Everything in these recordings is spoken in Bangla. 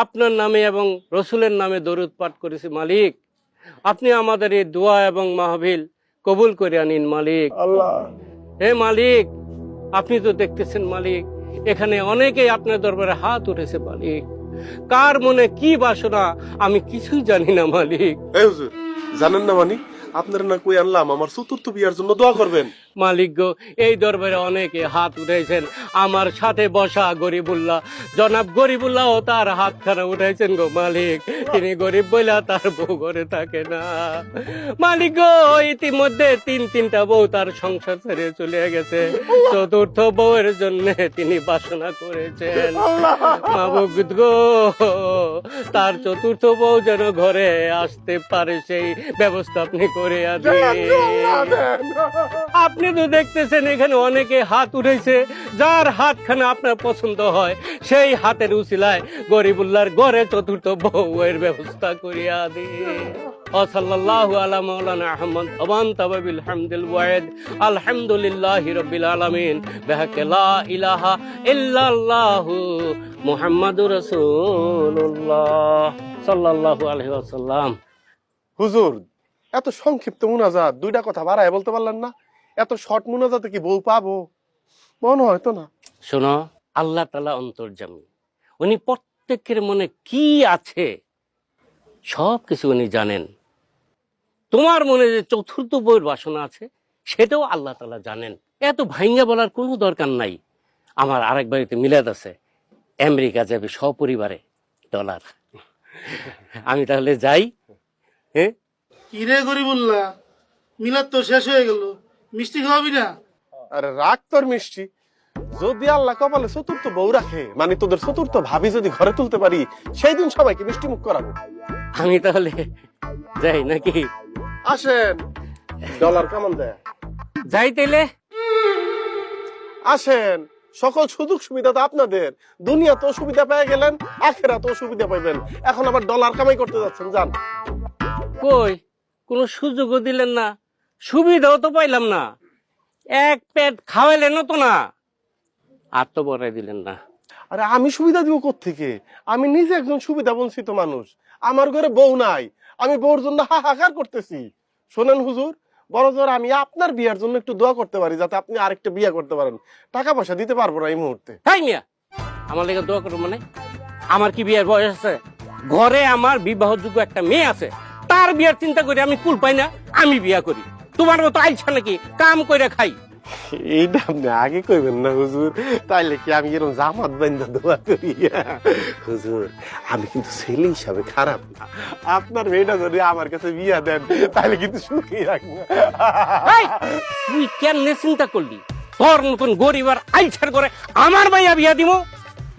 আপনার নামে এবং রসুলের নামে দরুদ পাঠ করেছি মালিক। আপনি আমাদের এই দোয়া এবং মাহবিল কবুল করে আনিন মালিক। আল্লাহ। হে মালিক আপনি তো দেখতেছেন মালিক এখানে অনেকেই আপনার দরবারে হাত উঠেছে মালিক। কার মনে কি বাসনা আমি কিছুই জানি না মালিক। জানেন না মানি আপনারা না কই আনলাম আমার চতুর্থ বিয়ার জন্য দোয়া করবেন। মালিক গো এই দরবারে অনেকে হাত উঠেছেন আমার সাথে বসা গরিবুল্লাহ। জনাব গরিবুল্লাহ তার হাতখানা উঠাইছেন গো মালিক। তিনি গরিব বইলা তার বউ ঘরে থাকে না। মালিক গো ইতিমধ্যে তিন তিনটা বউ তার সংসার ছেড়ে চলে গেছে। চতুর্থ বউয়ের জন্য তিনি বাসনা করেছেন। মাবুদ গো তার চতুর্থ বউ যেন ঘরে আসতে পারে সেই ব্যবস্থা আপনি করে আছেন আপনি তো দেখতেছেন এখানে অনেকে হাত উঠেছে। যার হাতখানে আপনার পছন্দ হয়, সেই হাতের উসিলায় গরিবুল্লাহর ঘরে চতুর্থ বউয়ের ব্যবস্থা করিয়া দি। হুজুর, এত সংক্ষিপ্ত মুনাজাত, দুইটা কথা বাড়ায় বলতে পারলেন না? এত শর্ট মুনাজাতে কি বউ পাবো? মনে হয় তো না? শোনো আল্লাহ তালা অন্তর্জামী। উনি প্রত্যেকের মনে কি আছে সব কিছু উনি জানেন। তোমার মনে যে চতুর্থ বইয়ের বাসনা আছে সেটাও আল্লাহ তালা জানেন। এত ভাইঙ্গা বলার কোনো দরকার নাই। আমার আরেক বাড়িতে মিলাদ আছে। আমেরিকা যাবে সপরিবারে ডলার। আমি তাহলে যাই। হ্যাঁ? কি কিরে গরিবুল্লাহ মিলাদ তো শেষ হয়ে গেল। মিষ্টি খাওয়াবি না? আরে রাগ তোর মিষ্টি। যদি আল্লাহ কপালে চতুর্থ বউ রাখে মানে তোদের চতুর্থ ভাবি যদি ঘরে তুলতে পারি সেই দিন সবাইকে মিষ্টি মুখ করাবো। আমি তাহলে যাই নাকি? আসেন। ডলার কেমন দেয়? যাই তাইলে। আসেন। সকল সুযোগ সুবিধা তো আপনাদের। দুনিয়া তো সুবিধা পেয়ে গেলেন আখেরা তো সুবিধা পাইবেন। এখন আবার ডলার কামাই করতে যাচ্ছেন যান। কই? কোনো সুযোগও দিলেন না। সুবিধাও তো পাইলাম না। এক পেট খাওয়াইলেন তো না। আর তো বড়াই দিলেন না। আরে আমি সুবিধা দিব থেকে আমি নিজে একজন সুবিধা বঞ্চিত মানুষ। আমার ঘরে বউ নাই। আমি বউর জন্য হাহাকার করতেছি। শোনেন হুজুর বড় জোর আমি আপনার বিয়ার জন্য একটু দোয়া করতে পারি যাতে আপনি আরেকটা বিয়ে করতে পারেন। টাকা পয়সা দিতে পারব না এই মুহূর্তে। তাই মিয়া আমার লেগে দোয়া করো মানে। আমার কি বিয়ের বয়স আছে? ঘরে আমার বিবাহযোগ্য একটা মেয়ে আছে। তার বিয়ার চিন্তা করে আমি কুল পাই না আমি বিয়া করি। তোমার মতো আইছা নাকি? কাম করে খাই। এইটা আপনি আগে কইবেন না হুজুর। তাইলে কি আমি এরকম জামাত বাইন্দা দোয়া করি? হুজুর আমি কিন্তু ছেলে হিসাবে খারাপ না। আপনার মেয়েটা যদি আমার কাছে বিয়া দেন তাহলে কিন্তু সুখী রাখব তুই কেমনে চিন্তা করলি? তোর মতন গরিব আর আইছার করে আমার মাইয়া বিয়া দিব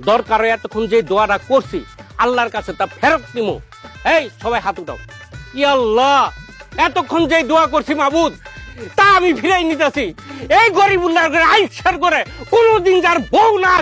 দরকার এতক্ষণ যে দোয়াটা করছি আল্লাহর কাছে তা ফেরত দিব এই সবাই হাত উঠাও। ইয়াল্লাহ! এতক্ষণ যে দোয়া করছি মাবুদ, তা আমি ফিরাই নিতেছি। এই গরিব আইসার করে কোনোদিন যার বউ না